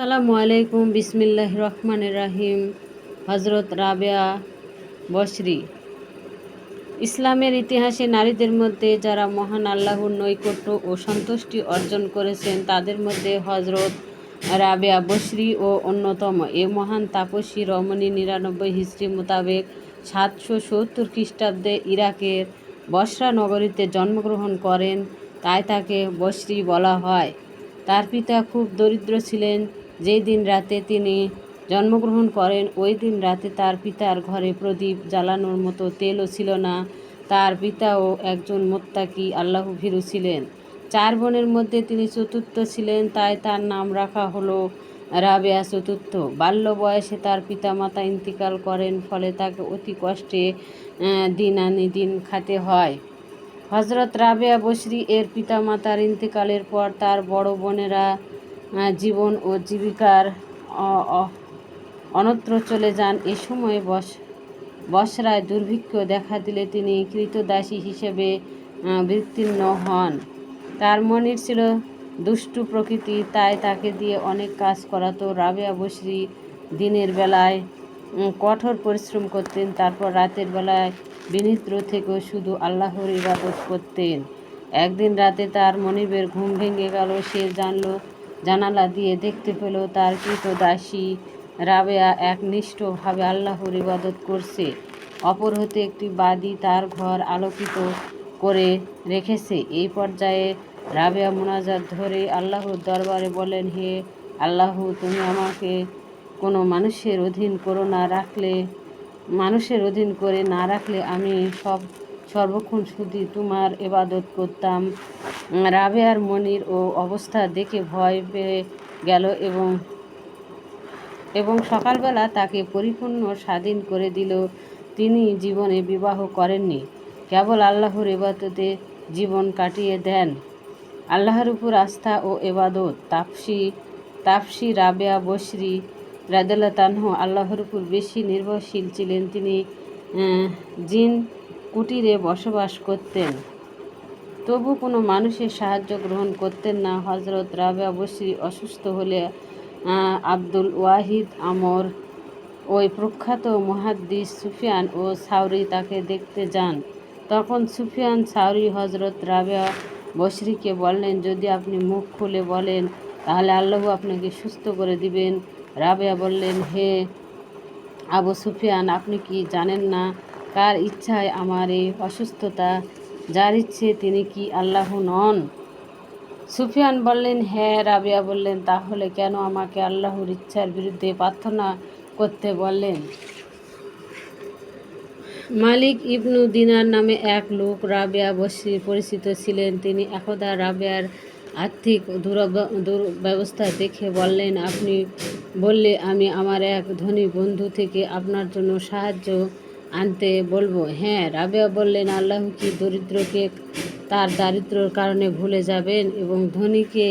সালামু আলাইকুম বিসমিল্লাহ রহমান রাহিম। হজরত রাবেয়া বসরি ইসলামের ইতিহাসে নারীদের মধ্যে যারা মহান আল্লাহর নৈকট্য ও সন্তুষ্টি অর্জন করেছেন, তাদের মধ্যে হজরত রাবেয়া বসরি ও অন্যতম। এ মহান তাপসী রমণী নিরানব্বই হিস্ট্রি মোতাবেক সাতশো সত্তর খ্রিস্টাব্দে ইরাকের বসরা নগরীতে জন্মগ্রহণ করেন। তাই তাকে বসরি বলা হয়। তার পিতা খুব দরিদ্র ছিলেন। যেই দিন রাতে তিনি জন্মগ্রহণ করেন, ওই দিন রাতে তার পিতার ঘরে প্রদীপ জ্বালানোর মতো তেলও ছিল না। তার পিতাও একজন মোত্তাকি আল্লাহ ভীরু ছিলেন। চার বোনের মধ্যে তিনি চতুর্থ ছিলেন, তাই তার নাম রাখা হলো রাবেয়া চতুর্থ। বাল্য বয়সে তার পিতামাতা ইন্তিকাল করেন, ফলে তাকে অতি কষ্টে দিন আনি দিন খাতে হয়। হজরত রাবেয়া বসরি এর পিতামাতার ইন্তেকালের পর তার বড় বোনেরা জীবন ও জীবিকার অ- অ- অন্যত্র চলে যান। এ সময় বস বসরায় দুর্ভিক্ষ দেখা দিলে তিনি কৃতদাসী হিসেবে আহ, বিতীর্ণ হন। তার মনির ছিল দুষ্টু প্রকৃতি তাই তাকে দিয়ে অনেক কাজ করাতো। রাবেয়া বসরি দিনের বেলায় কঠোর পরিশ্রম করতেন তারপর রাতের বেলায় বিনিদ্র থেকেও শুধু আল্লাহর ইবাদত করতেন। একদিন রাতে তার মনিবের ঘুম ভেঙে গেল সে জানলো জানালা দিয়ে দেখতে পেল তার কৃত দাসী রাবেয়া একনিষ্ঠভাবে আল্লাহর ইবাদত করছে। অপর হতে একটি বাদী তার ঘর আলোকিত করে রেখেছে। এই পর্যায়ে রাবেয়া মোনাজাত ধরে আল্লাহর দরবারে বলেন, হে আল্লাহ, তুমি আমাকে কোনো মানুষের অধীন করো না রাখলে, মানুষের অধীন করে না রাখলে আমি সব সর্বক্ষণ শুধু তোমার এবাদত করতাম। উম, রাবেয়ার মনির ও অবস্থা দেখে ভয় পেয়ে গেল এবং এবং সকালবেলা তাকে পরিপূর্ণ স্বাধীন করে দিল। তিনি জীবনে বিবাহ করেননি কেবল আল্লাহর এবাদতে জীবন কাটিয়ে দেন। আল্লাহর উপর আস্থা ও এবাদত তাপসি তাপসি রাবেয়া বসরি রাদেলা তানহ আল্লাহর উপর বেশি নির্ভরশীল ছিলেন। তিনি জিন কুটিরে বসবাস করতেন। তবু কোনো মানুষের সাহায্য গ্রহণ করতেন না। হজরত রাবে বসরি অসুস্থ হলে আব্দুল ওয়াহিদ আমর, ওই প্রখ্যাত মুহাদ্দিস সুফিয়ান ও সাউরি তাকে দেখতে যান। তখন সুফিয়ান সাউরি হজরত রাবেয়া বসরিকে বললেন, যদি আপনি মুখ খুলে বলেন, তাহলে আল্লাহ আপনাকে সুস্থ করে দিবেন। রাবেয়া বললেন, হে আবু সুফিয়ান, আপনি কি জানেন না কার ইচ্ছায় আমার এই অসুস্থতা? যার ইচ্ছে তিনি কি আল্লাহ নন? সুফিয়ান বললেন হ্যাঁ রাবিয়া বললেন, তাহলে কেন আমাকে আল্লাহর ইচ্ছার বিরুদ্ধে প্রার্থনা করতে বললেন? মালিক ইবনু দিনার নামে এক লোক রাবেয়া বসি পরিচিত ছিলেন। তিনি একদা রাবেয়ার আর্থিক দুরব- দুর্ব্যবস্থা দেখে বললেন, আপনি বললে আমি আমার এক ধনী বন্ধু থেকে আপনার জন্য সাহায্য আনতে বলব হ্যাঁ রাবেয়া বললেন, আল্লাহ কি দরিদ্রকে তার দারিদ্র্যর কারণে ভুলে যাবেন এবং ধনীকে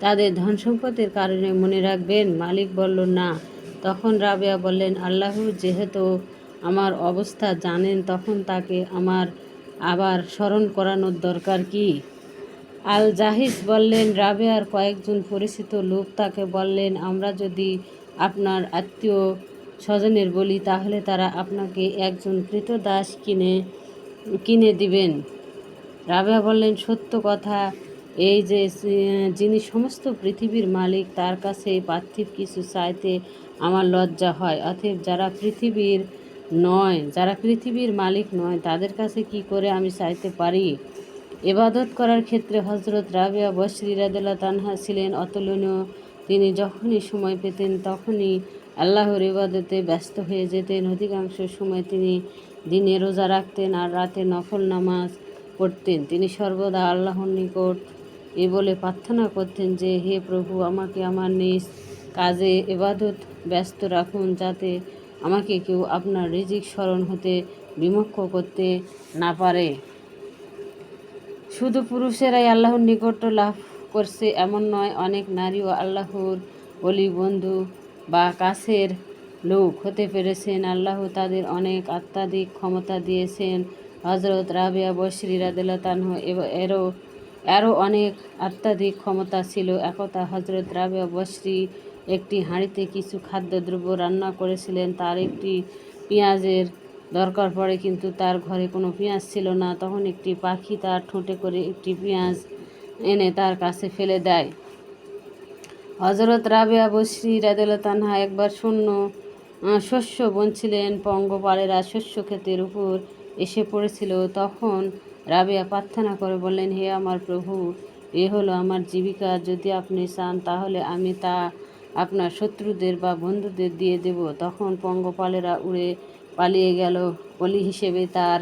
তাদের ধন সম্পদের কারণে মনে রাখবেন? মালিক বলল, না। তখন রাবেয়া বললেন, আল্লাহ যেহেতু আমার অবস্থা জানেন, তখন তাকে আমার আবার স্মরণ করানোর দরকার কি? আল জাহিস বললেন, রাবেয়ার কয়েকজন পরিচিত লোক তাকে বললেন, আমরা যদি আপনার আত্মীয় স্বজনের বলি, তাহলে তারা আপনাকে একজন কৃত দাস কিনে কিনে দিবেন। রাবেয়া বললেন, সত্য কথা, এই যে যিনি সমস্ত পৃথিবীর মালিক, তার কাছে পার্থিব কিছু চাইতে আমার লজ্জা হয়। অতএব যারা পৃথিবীর নয়, যারা পৃথিবীর মালিক নয়, তাদের কাছে কি করে আমি চাইতে পারি? এবাদত করার ক্ষেত্রে হজরত রাবেয়া বসরি রাদেলা তানহা ছিলেন অতুলনীয়। তিনি যখনই সময় পেতেন, তখনই আল্লাহর ইবাদতে ব্যস্ত হয়ে যেতেন। অধিকাংশ সময় তিনি দিনে রোজা রাখতেন আর রাতে নফল নামাজ পড়তেন। তিনি সর্বদা আল্লাহর নিকট এ বলে প্রার্থনা করতেন যে, হে প্রভু, আমাকে আমার নিজ কাজে এবাদত ব্যস্ত রাখুন যাতে আমাকে কেউ আপনার রিজিক স্মরণ হতে বিমুখ করতে না পারে। শুধু পুরুষেরাই আল্লাহর নিকট লাভ করছে এমন নয়, অনেক নারীও আল্লাহর অলি বন্ধু বা কাছের লোক হতে পেরেছেন। আল্লাহ তাদের অনেক আত্মাধিক ক্ষমতা দিয়েছেন। হজরত রাবিয়া বসরি রাদেলা তানহ এরও আরও অনেক আত্মাধিক ক্ষমতা ছিল। একতা হজরত রাবিয়া বসরি একটি হাঁড়িতে কিছু খাদ্যদ্রব্য রান্না করেছিলেন। তার একটি পেঁয়াজের দরকার পড়ে, কিন্তু তার ঘরে কোনো পেঁয়াজ ছিল না। তখন একটি পাখি তার ঠোঁটে করে একটি পেঁয়াজ এনে তার কাছে ফেলে দেয়। হজরত রাবেয়া বসরি রাদিয়াল্লাহু তানহা একবার শূন্য শস্য বনছিলেন পঙ্গপালেরা শস্য ক্ষেতের উপর এসে পড়েছিল। তখন রাবেয়া প্রার্থনা করে বললেন হে আমার প্রভু এ হলো আমার জীবিকা। যদি আপনি চান তাহলে আমি তা আপনার শত্রুদের বা বন্ধুদের দিয়ে দেব। তখন পঙ্গপালেরা উড়ে পালিয়ে গেল। বলি হিসেবে তার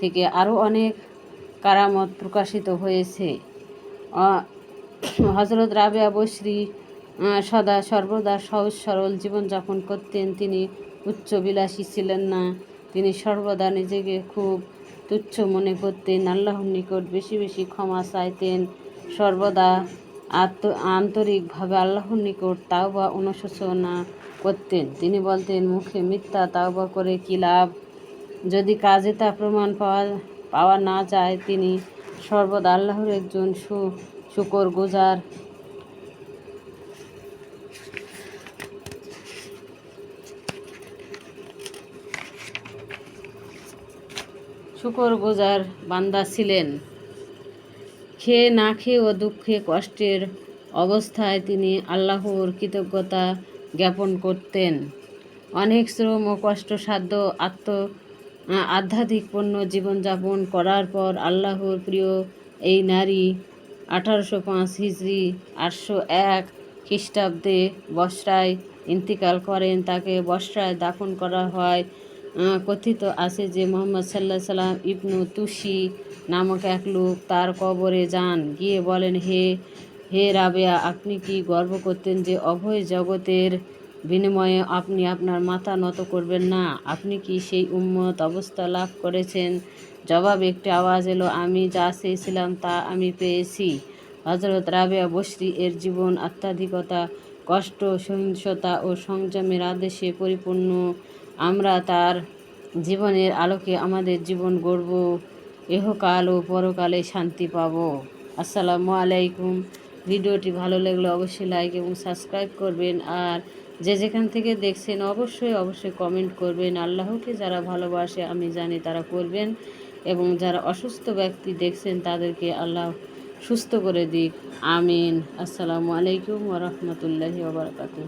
থেকে আরও অনেক কারামত প্রকাশিত হয়েছে। হজরত রাবেয়া আহ, সদা সর্বদা সহজ সরল জীবনযাপন করতেন। তিনি উচ্চবিলাসী ছিলেন না। তিনি সর্বদা নিজেকে খুব তুচ্ছ মনে করতেন। আল্লাহর নিকট বেশি বেশি ক্ষমা চাইতেন। সর্বদা আত্ম, আন্তরিকভাবে আল্লাহর নিকট তাওবা অনুশোচনা করতেন। তিনি বলতেন, মুখে মিথ্যা তাওবা করে কী লাভ? যদি কাজে তা প্রমাণ পাওয়া পাওয়া না যায়, তিনি সর্বদা আল্লাহর একজন সু, শুকর গুজার শুকর গোজার বান্দা ছিলেন। খেয়ে না খেয়ে ও দুঃখে কষ্টের অবস্থায় তিনি আল্লাহর কৃতজ্ঞতা জ্ঞাপন করতেন। অনেক শ্রম ও কষ্টসাধ্য আত্ম আধ্যাত্মিক পণ্য জীবনযাপন করার পর আল্লাহর প্রিয় এই নারী আঠারোশো পাঁচ হিজড়ি আটশো এক খ্রিস্টাব্দে বসরায় ইন্তিকাল করেন। তাকে বসরায় দাফন করা হয়। কথিত আছে যে মোহাম্মদ সাল্লাহ সাল্লাম ইবনু তুসি নামক এক লোক তার কবরে যান। গিয়ে বলেন, হে হে রাবেয়া, আপনি কি গর্ব করতেন যে অভয় জগতের বিনিময়ে আপনি আপনার মাথা নত করবেন না? আপনি কি সেই উম্মত অবস্থা লাভ করেছেন? জবাব একটি আওয়াজ এলো, আমি যা চেয়েছিলাম তা আমি পেয়েছি। হজরত রাবেয়া বসরি এর জীবন আত্মাধিকতা কষ্ট, সহিংসতা ও সংযমের আদেশে পরিপূর্ণ আমরা তার জীবনের আলোকে আমাদের জীবন গড়ব এহকাল ও পরকালে শান্তি পাব। আসসালামু আলাইকুম। ভিডিওটি ভালো লাগলে অবশ্যই লাইক এবং সাবস্ক্রাইব করবেন আর যে যেখান থেকে দেখছেন অবশ্যই অবশ্যই কমেন্ট করবেন। আল্লাহকে যারা ভালোবাসে, আমি জানি তারা করবেন এবং যারা অসুস্থ ব্যক্তি দেখছেন তাদেরকে আল্লাহ সুস্থ করে দিক। আমিন। আসসালামু আলাইকুম ওরহমতুল্লাহি ওবরাকাতুহ